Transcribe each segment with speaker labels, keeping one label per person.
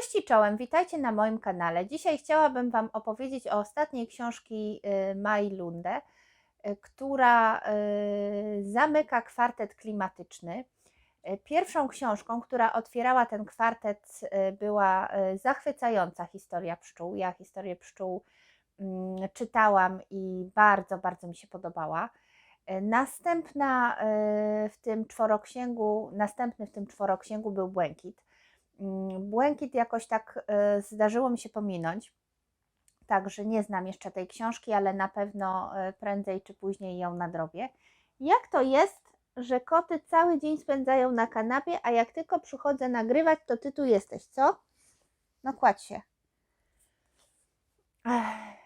Speaker 1: Cześć i czołem, witajcie na moim kanale. Dzisiaj chciałabym Wam opowiedzieć o ostatniej książki y, Mai Lunde, y, która y, zamyka kwartet klimatyczny. Pierwszą książką, która otwierała ten kwartet, była zachwycająca historia pszczół. Ja historię pszczół mm, czytałam i bardzo, bardzo mi się podobała. Następna w tym czworoksięgu, następny w tym czworoksięgu był Błękit błękit jakoś tak e, zdarzyło mi się pominąć. Także nie znam jeszcze tej książki, ale na pewno e, prędzej czy później ją nadrobię. Jak to jest, że koty cały dzień spędzają na kanapie, a jak tylko przychodzę nagrywać, to ty tu jesteś, co? No kładź się. Ech.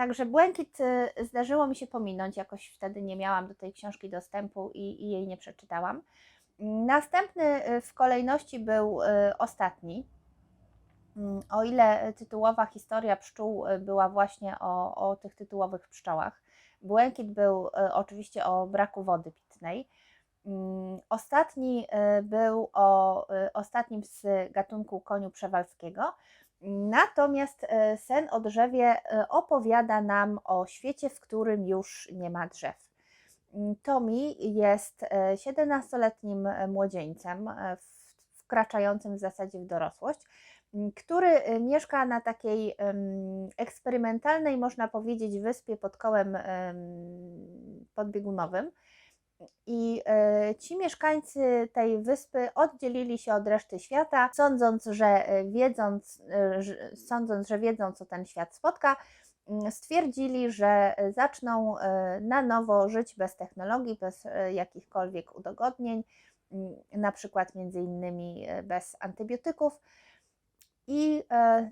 Speaker 1: Także błękit e, zdarzyło mi się pominąć, jakoś wtedy nie miałam do tej książki dostępu i, i jej nie przeczytałam. Następny y, w kolejności był y, ostatni. Mm, o ile tytułowa historia pszczół y, była właśnie o, o tych tytułowych pszczołach, Błękit był oczywiście o braku wody pitnej. Mm, ostatni był o ostatnim z gatunku koniu przewalskiego. Natomiast sen o drzewie opowiada nam o świecie, w którym już nie ma drzew. Tommy jest 17-letnim e, młodzieńcem, e, wkraczającym w zasadzie w dorosłość, który e, mieszka na takiej eksperymentalnej, można powiedzieć, wyspie pod kołem podbiegunowym. I ci mieszkańcy tej wyspy oddzielili się od reszty świata, sądząc, że wiedząc, sądząc, że wiedzą, co ten świat spotka, stwierdzili, że e, zaczną e, na nowo żyć bez technologii, bez e, jakichkolwiek udogodnień, mm, na przykład między innymi bez antybiotyków i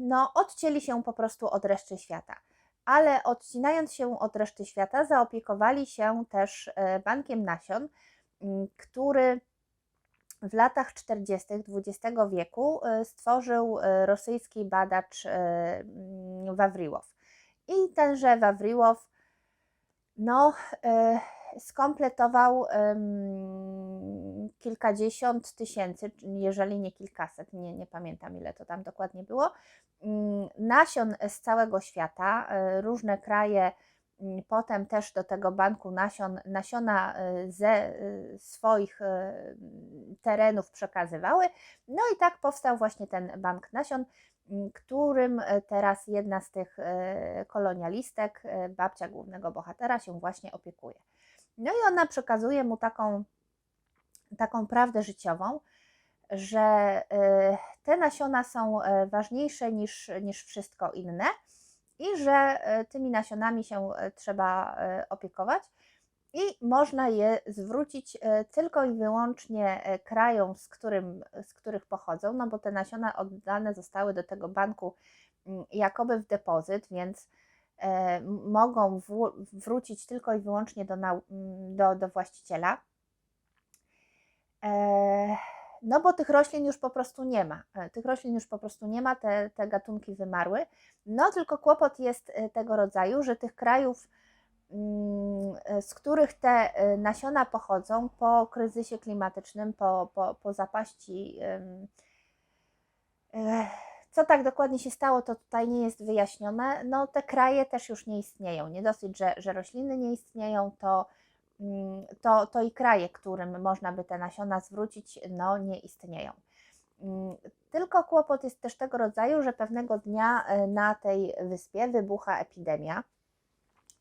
Speaker 1: no, odcięli się po prostu od reszty świata. Ale odcinając się od reszty świata, zaopiekowali się też bankiem nasion, mm, który w latach 40. XX wieku stworzył rosyjski badacz Wawriłow. I tenże Wawriłow no, e, skompletował kilkadziesiąt tysięcy, jeżeli nie kilkaset, nie, nie pamiętam ile to tam dokładnie było, mm, nasion z całego świata. E, różne kraje mm, potem też do tego banku nasion, nasiona e, ze swoich terenów przekazywały. No i tak powstał właśnie ten bank nasion którym e, teraz jedna z tych e, kolonialistek, e, babcia głównego bohatera, się właśnie opiekuje. No i ona przekazuje mu taką, taką prawdę życiową, że te nasiona są ważniejsze niż, niż wszystko inne i że tymi nasionami się trzeba opiekować i można je zwrócić e, tylko i wyłącznie e, krajom, z, którym, z których pochodzą, no bo te nasiona oddane zostały do tego banku mm, jakoby w depozyt, więc e, mogą wrócić tylko i wyłącznie do, mm, do, do właściciela. No bo tych roślin już po prostu nie ma. Tych roślin już po prostu nie ma, te, te gatunki wymarły. No tylko kłopot jest tego rodzaju, że tych krajów z których te e, nasiona pochodzą po kryzysie klimatycznym, po, po, po zapaści. E, co tak dokładnie się stało, to tutaj nie jest wyjaśnione. No, te kraje też już nie istnieją. Nie dosyć, że, że rośliny nie istnieją, to, mm, to, to i kraje, którym można by te nasiona zwrócić, no nie istnieją. Mm, tylko kłopot jest też tego rodzaju, że pewnego dnia e, na tej wyspie wybucha epidemia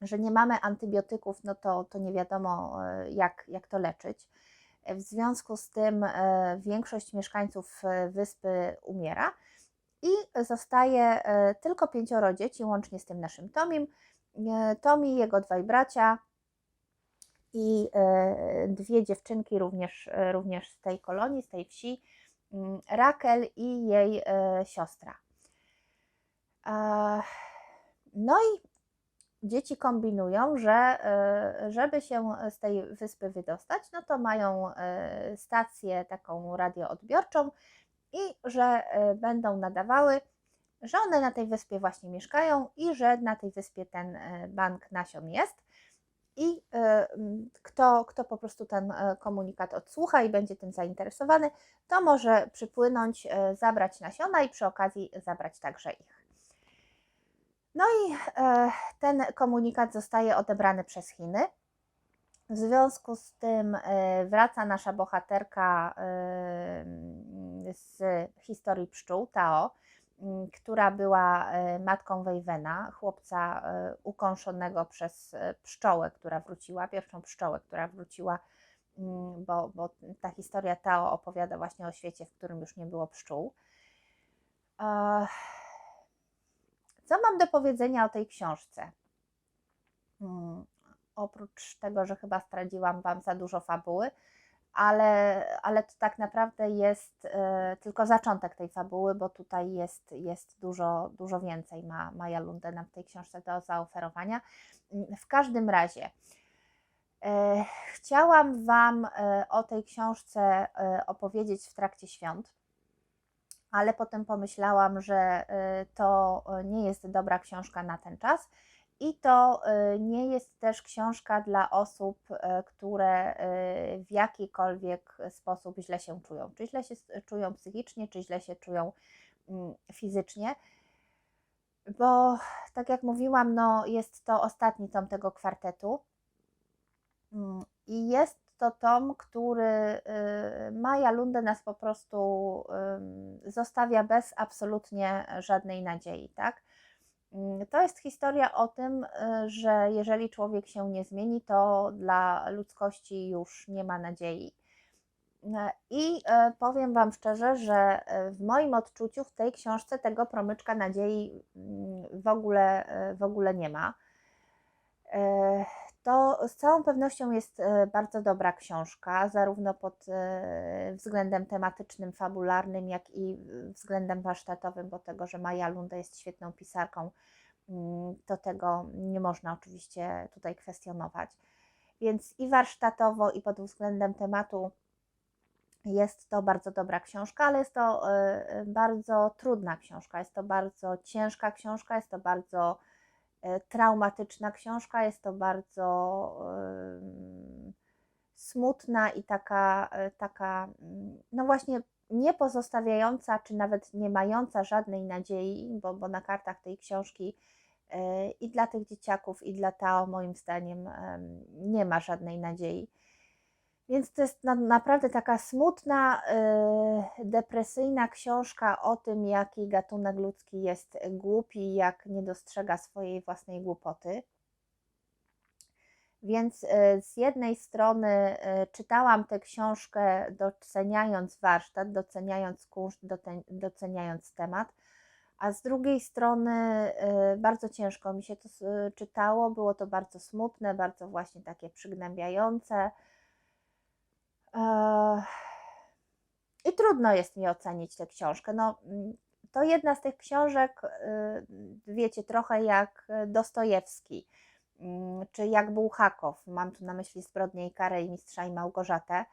Speaker 1: że nie mamy antybiotyków, no to, to nie wiadomo, e, jak, jak to leczyć. W związku z tym e, większość mieszkańców e, wyspy umiera i zostaje tylko pięcioro dzieci, łącznie z tym naszym Tomim. Tomi, jego dwaj bracia i dwie dziewczynki również, również z tej kolonii, z tej wsi, mm, Rakel i jej siostra. No i dzieci kombinują, że e, żeby się z tej wyspy wydostać, no to mają e, stację taką radioodbiorczą i że e, będą nadawały, że one na tej wyspie właśnie mieszkają i że na tej wyspie ten bank nasion jest. I kto, kto po prostu ten komunikat odsłucha i będzie tym zainteresowany, to może przypłynąć, zabrać nasiona i przy okazji zabrać także ich. No i e, ten komunikat zostaje odebrany przez Chiny. W związku z tym e, wraca nasza bohaterka e, z historii pszczół, Tao, która była matką Wejwena, chłopca ukąszonego przez pszczołę, która wróciła, pierwszą pszczołę, która wróciła, m, bo, bo ta historia Tao opowiada właśnie o świecie, w którym już nie było pszczół. Co mam do powiedzenia o tej książce? Mm, Oprócz tego, że chyba zdradziłam Wam za dużo fabuły, ale, ale to tak naprawdę jest e, tylko zaczątek tej fabuły, bo tutaj jest, jest dużo, dużo więcej ma Maja Lundena w tej książce do zaoferowania. W każdym razie e, chciałam Wam e, o tej książce opowiedzieć w trakcie świąt, ale potem pomyślałam, że e, to e, nie jest dobra książka na ten czas. I to y, nie jest też książka dla osób, y, które y, w jakikolwiek sposób źle się czują. Czy źle się czują psychicznie, czy źle się czują mm, fizycznie. Bo tak jak mówiłam, no jest to ostatni tom tego kwartetu. Mm, I jest to tom, który y, Maja Lunde nas po prostu ym, zostawia bez absolutnie żadnej nadziei, tak? Mm, To jest historia o tym, y, że jeżeli człowiek się nie zmieni, to dla ludzkości już nie ma nadziei. I powiem Wam szczerze, że w moim odczuciu w tej książce tego promyczka nadziei w ogóle, w ogóle nie ma. To z całą pewnością jest e, bardzo dobra książka, zarówno pod e, względem tematycznym, fabularnym, jak i względem warsztatowym, bo tego, że Maja Lunde jest świetną pisarką, mm, to tego nie można oczywiście tutaj kwestionować. Więc i warsztatowo, i pod względem tematu jest to bardzo dobra książka, ale jest to e, bardzo trudna książka, jest to bardzo ciężka książka, jest to bardzo traumatyczna książka, jest to bardzo smutna i taka, e, taka, mm, no właśnie nie pozostawiająca, czy nawet nie mająca żadnej nadziei, bo, bo na kartach tej książki e, i dla tych dzieciaków, i dla Tao, moim zdaniem, em, nie ma żadnej nadziei. Więc to jest na, naprawdę taka smutna, y, depresyjna książka o tym, jaki gatunek ludzki jest głupi, jak nie dostrzega swojej własnej głupoty. Więc y, z jednej strony y, czytałam tę książkę doceniając warsztat, doceniając kunszt, doceniając temat, a z drugiej strony y, bardzo ciężko mi się to czytało, było to bardzo smutne, bardzo właśnie takie przygnębiające. I trudno jest mi ocenić tę książkę. No, mm, to jedna z tych książek, y, wiecie, trochę jak Dostojewski, mm, czy jak Bułhakow. Mam tu na myśli Zbrodnię i karę i Mistrza i Małgorzatę.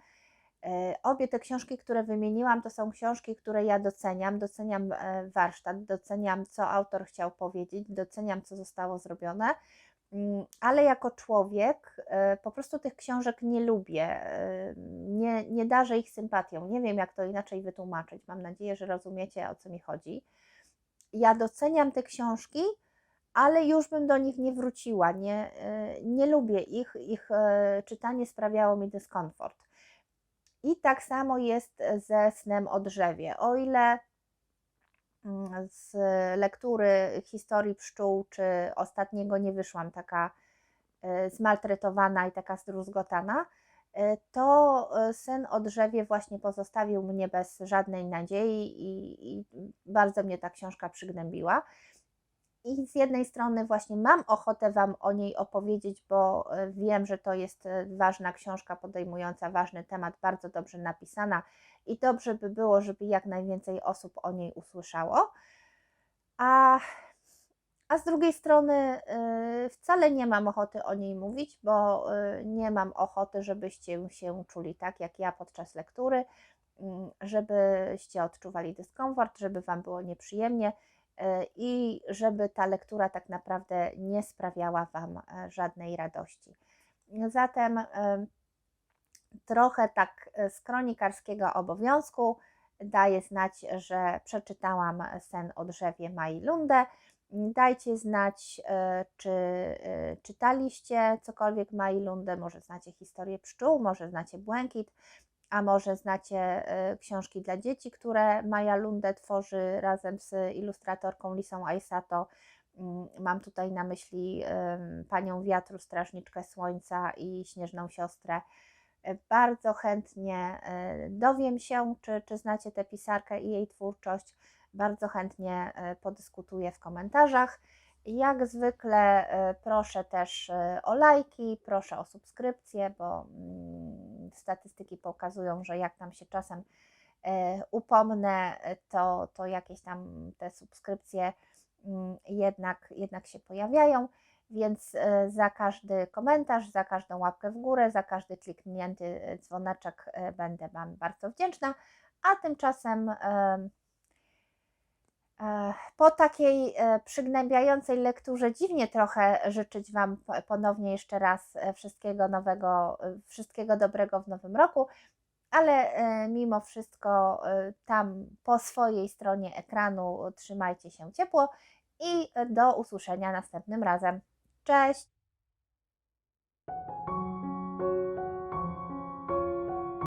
Speaker 1: E, Obie te książki, które wymieniłam, to są książki, które ja doceniam. Doceniam e, warsztat, doceniam, co autor chciał powiedzieć, doceniam, co zostało zrobione. Mm, ale jako człowiek e, po prostu tych książek nie lubię, e, nie, nie darzę ich sympatią. Nie wiem, jak to inaczej wytłumaczyć. Mam nadzieję, że rozumiecie, o co mi chodzi. Ja doceniam te książki, ale już bym do nich nie wróciła. Nie, e, nie lubię ich. Ich czytanie sprawiało mi dyskomfort. I tak samo jest ze snem o drzewie. O ile z lektury historii pszczół czy ostatniego nie wyszłam taka e, zmaltretowana i taka zdruzgotana, e, to e, sen o drzewie właśnie pozostawił mnie bez żadnej nadziei i, i bardzo mnie ta książka przygnębiła. I z jednej strony właśnie mam ochotę Wam o niej opowiedzieć, bo e, wiem, że to jest e, ważna książka podejmująca ważny temat, bardzo dobrze napisana i dobrze by było, żeby jak najwięcej osób o niej usłyszało. A, a z drugiej strony e, wcale nie mam ochoty o niej mówić, bo nie mam ochoty, żebyście się czuli tak jak ja podczas lektury, mm, żebyście odczuwali dyskomfort, żeby Wam było nieprzyjemnie i żeby ta lektura tak naprawdę nie sprawiała Wam e, żadnej radości. Zatem trochę tak y, z kronikarskiego obowiązku daję znać, że przeczytałam sen o drzewie Mai Lunde. Dajcie znać, czy czytaliście cokolwiek Mai Lunde, może znacie historię pszczół, może znacie Błękit, a może znacie y, książki dla dzieci, które Maja Lunde tworzy razem z ilustratorką Lisą Aisato. Mm, Mam tutaj na myśli Panią Wiatru, Strażniczkę Słońca i Śnieżną Siostrę. Y, Bardzo chętnie y, dowiem się, czy, czy znacie tę pisarkę i jej twórczość. Bardzo chętnie podyskutuję w komentarzach. Jak zwykle proszę też o lajki, proszę o subskrypcje, bo mm, statystyki pokazują, że jak tam się czasem y, upomnę, y, to, to jakieś tam te subskrypcje mm, jednak, jednak się pojawiają. Więc y, za każdy komentarz, za każdą łapkę w górę, za każdy kliknięty dzwoneczek będę Wam bardzo wdzięczna. A tymczasem E, Po takiej e, przygnębiającej lekturze dziwnie trochę życzyć Wam po- ponownie jeszcze raz e, wszystkiego nowego, e, wszystkiego dobrego w nowym roku, ale mimo wszystko tam po swojej stronie ekranu trzymajcie się ciepło i do usłyszenia następnym razem. Cześć!